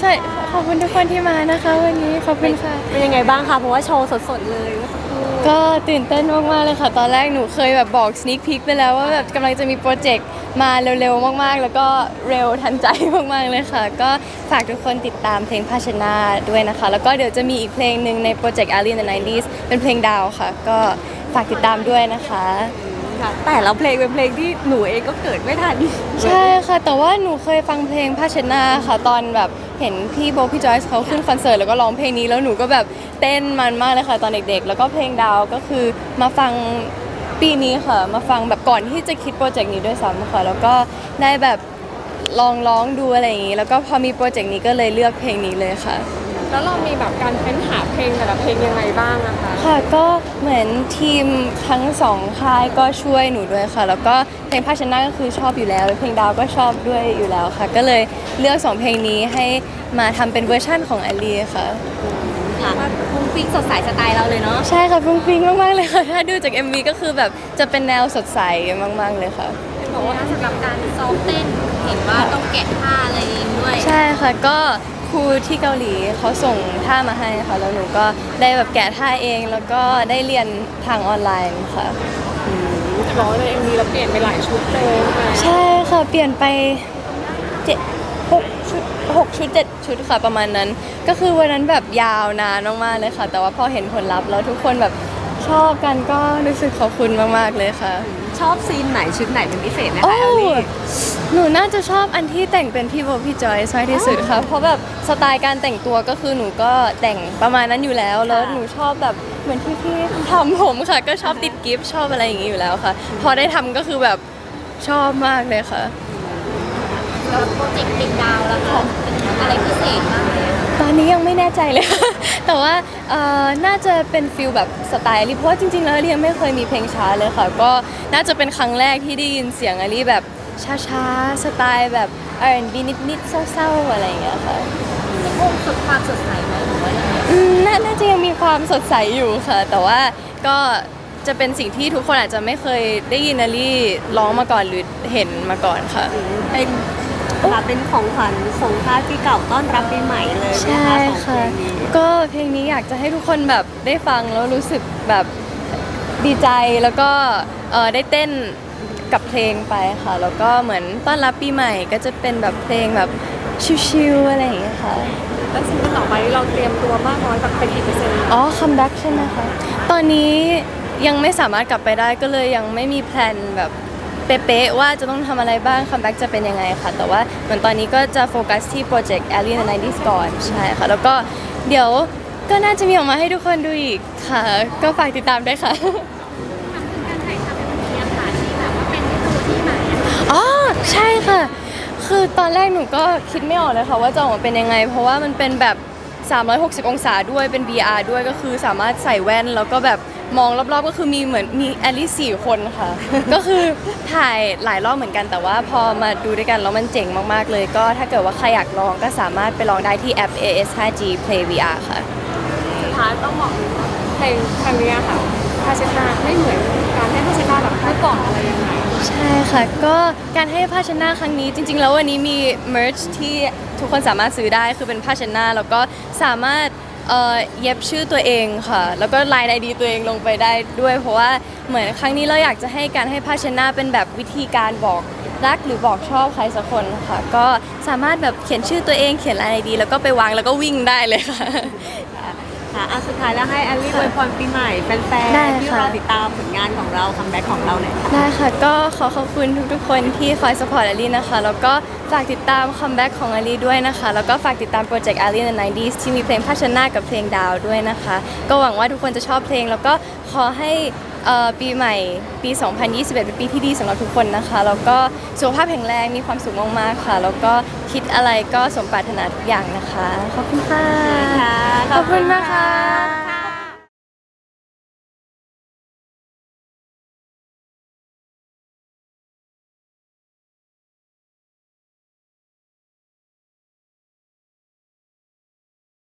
ใช่ขอบคุณทุกคนที่มานะคะ วันนี้ขอบคุณค่ะ เป็นยังไงบ้างคะเพราะว่าโชว์สดๆเลยเมื่อสักครู่ก็ตื่นเต้นมากๆเลยค่ะ ตอนแรกหนูเคยแบบบอก sneak peek ไปแล้วว่าแบบกำลังจะมีโปรเจกต์มาเร็วๆมากๆ แล้วก็เร็วทันใจมากๆเลยค่ะ ก็ฝากทุกคนติดตามเพลงภาชนะด้วยนะคะ แล้วก็เดี๋ยวจะมีอีกเพลงหนึ่งในโปรเจกต์ Ali in the 90s เป็นเพลงดาวค่ะ ก็ฝากติดตามด้วยนะคะ ค่ะแต่ละเพลงเป็นเพลงที่หนูเองก็เกิดไม่ทัน ใช่ค่ะ แต่ว่าหนูเคยฟังเพลงภาชนะค่ะ ตอนแบบ เห็นพี่โบพี่จอยส์เขาขึ้นคอนเสิร์ตแล้วก็ร้องเพลงนี้แล้วหนูก็แบบเต้นมันมากเลยค่ะตอนเด็กๆ แล้วก็เพลงดาวก็คือมาฟังปีนี้ค่ะ มาฟังแบบก่อนที่จะคิดโปรเจกต์นี้ด้วยซ้ำค่ะแล้วก็ได้แบบลองร้องดูอะไรอย่างนี้ แล้วก็พอมีโปรเจกต์นี้ก็เลยเลือกเพลงนี้เลยค่ะ แล้วเรามีแบบการเฟ้นหาเพลงแต่ละเพลงยังไงบ้างอะคะ ค่ะก็เหมือนทีมทั้งสองค่ายก็ช่วยหนูด้วยค่ะ แล้วก็เพลงภาชนะก็คือชอบอยู่แล้ว เพลงดาวก็ชอบด้วยอยู่แล้วค่ะ ก็เลยเลือกสองเพลงนี้ให้มาทำเป็นเวอร์ชั่นของแอลลี่ค่ะ ค่ะฟุ้งฟิ้งสดใสสไตล์เราเลยเนาะใช่ค่ะฟุ้งฟิ้งมากๆเลยค่ะ ถ้าดูจาก MV ก็คือแบบจะเป็นแนวสดใสมากๆเลยค่ะ บอกว่าสำหรับการซ้อมเต้นเห็นว่าต้องแกะท่าอะไรเองด้วย ใช่ค่ะก็ ครูที่เกาหลีเขาส่งท่ามาให้ค่ะแล้วหนูก็ได้แบบแกะท่าเองแล้วก็ได้เรียนทางออนไลน์ค่ะจะบอกว่าในเอ็มวีเราเปลี่ยนไปหลายชุดเลยค่ะใช่ค่ะเปลี่ยนไปเจ็ดหกชุดหกชุดเจ็ดชุดค่ะประมาณนั้น ก็คือวันนั้นแบบยาวนานมากๆเลยค่ะ แต่ว่าพอเห็นผลลัพธ์แล้วทุกคนแบบชอบกันก็รู้สึกขอบคุณมากๆเลยค่ะ ชอบซีนไหนชุดไหนเป็นพิเศษไหมโอ้คะแอลลี่หนูน่าจะชอบอันที่แต่งเป็นพี่โบพี่จอยมากที่สุดค่ะ เพราะแบบสไตล์การแต่งตัวก็คือหนูก็แต่งประมาณนั้นอยู่แล้ว แล้วหนูชอบแบบเหมือนที่พี่ทำผมค่ะ ก็ชอบติดกิฟต์ชอบอะไรอย่างนี้อยู่แล้วค่ะ พอได้ทำก็คือแบบชอบมากเลยค่ะ แล้วโปรเจกต์เพลงดาวแล้วค่ะอะไรพิเศษบ้างไหมอะ ตอนนี้ยังไม่แน่ใจเลย แต่ว่าเอ่อน่าจะเป็นฟิลแบบสไตล์อลี่เพราะว่าจริงๆ แล้วอลี่ยังไม่เคยมีเพลงช้าเลยค่ะ ก็น่าจะเป็นครั้งแรกที่ได้ยินเสียงอลี่แบบช้าๆ สไตล์แบบ R&B นิดๆ เศร้าๆ อะไรอย่างเงี้ยค่ะจะคงสุดความสดใสไหมหรือว่ายังไงอืมนาน่าจะยังมีความสดใสอยู่ค่ะ แต่ว่าก็จะเป็นสิ่งที่ทุกคนอาจจะไม่เคยได้ยินอลี่ร้องมาก่อนหรือเห็นมาก่อนค่ะ เป็น ค่ะเป็นของขวัญส่งท้ายปีเก่าต้อนรับปีใหม่เลยใช่นะคะของเพลค่ะงนี้ก็เพลงนี้อยากจะให้ทุกคนแบบได้ฟังแล้วรู้สึกแบบดีใจแล้วก็เอ่อได้เต้นกับเพลงไปค่ะ แล้วก็เหมือนต้อนรับปีใหม่ก็จะเป็นแบบเพลงแบบชิลๆอะไรอย่างเงี้ยค่ะแล้วซิงเกิลต่อไปเราเตรียมตัวมากน้อยแบบเป็นกี่เปอร์เซ็นต์อ๋อคัมแบ็กใช่ไหมคะตอนนี้ยังไม่สามารถกลับไปได้ก็เลยยังไม่มีแพลนแบบ เป๊ะๆว่าจะต้องทำอะไรบ้างคัมแบ็กจะเป็นยังไงค่ะ แต่ว่าเหมือนตอนนี้ก็จะโฟกัสที่โปรเจกต์ a l i e in the 90s ก่อนใช่ค่ะ แล้วก็เดี๋ยวก็น่าจะมีออกมาให้ทุกคนดูอีกค่ะ ก็ฝากติดตามด้วยค่ะ อ๋อใช่ค่ะ คือตอนแรกหนูก็คิดไม่ออกเลยค่ะว่าจะออกมาเป็นยังไง เพราะว่ามันเป็นแบบ 360 องศาด้วยเป็น VR ด้วยก็คือสามารถใส่แว่น แล้วก็แบบมองรอบๆก็คือมีเหมือนมีแอลลี่สี่คนค่ะ ก็คือถ่ายหลายรอบเหมือนกัน แต่ว่าพอมาดูด้วยกันแล้วมันเจ๋งมากๆเลย ก็ถ้าเกิดว่าใครอยากลองก็สามารถไปลองได้ที่แอป AS 5G Play VR ค่ะสุดท้ายต้องบอกเพลงครั้งนี้ค่ะภาชนะไม่เหมือนการให้ภาชนะแบบเมื่อก่อนอะไรยังไง ใช่ค่ะ ก็การให้ผ้าเชดหนาครั้งนี้จริง ๆ แล้ววันนี้มี merch ที่ทุกคนสามารถซื้อได้คือเป็นผ้าเชดหนาแล้วก็สามารถเอ่อเย็บชื่อตัวเองค่ะ แล้วก็ลายไอดีตัวเองลงไปได้ด้วย เพราะว่าเหมือนครั้งนี้เราอยากจะให้การให้ผ้าเชดหนาเป็นแบบวิธีการบอกรักหรือบอกชอบใครสักคนค่ะ ก็สามารถแบบเขียนชื่อตัวเองเขียนลายไอดี แล้วก็ไปวางแล้วก็วิ่งได้เลยค่ะ ค่ะอะสุดท้ายแล้วให้แอลลี่อวยพรปีใหม่แฟนได้ๆที่ค่ะ รอติดตามผลงานของเราคัมแบ็กของเราหน่อยค่ะได้ค่ะก็ขอขอบคุณทุกๆ คนที่คอยสปอร์ตอลีนะคะ แล้วก็ฝากติดตามคัมแบ็กของอลีด้วยนะคะ แล้วก็ฝากติดตามโปรเจกต์อารีใน 90s ที่มีเพลงภาชนะกับเพลงดาวด้วยนะคะ ก็หวังว่าทุกคนจะชอบเพลง แล้วก็ขอให้ เอ่อปีใหม่ปี 2021 เป็นปีที่ดีสำหรับทุกคนนะคะแล้วก็สุขภาพแข็งแรงมีความสุขมากๆค่ะ แล้วก็คิดอะไรก็สมปรารถนาทุกอย่างนะคะ ขอบคุณค่ะขอบคุณมากค่ะ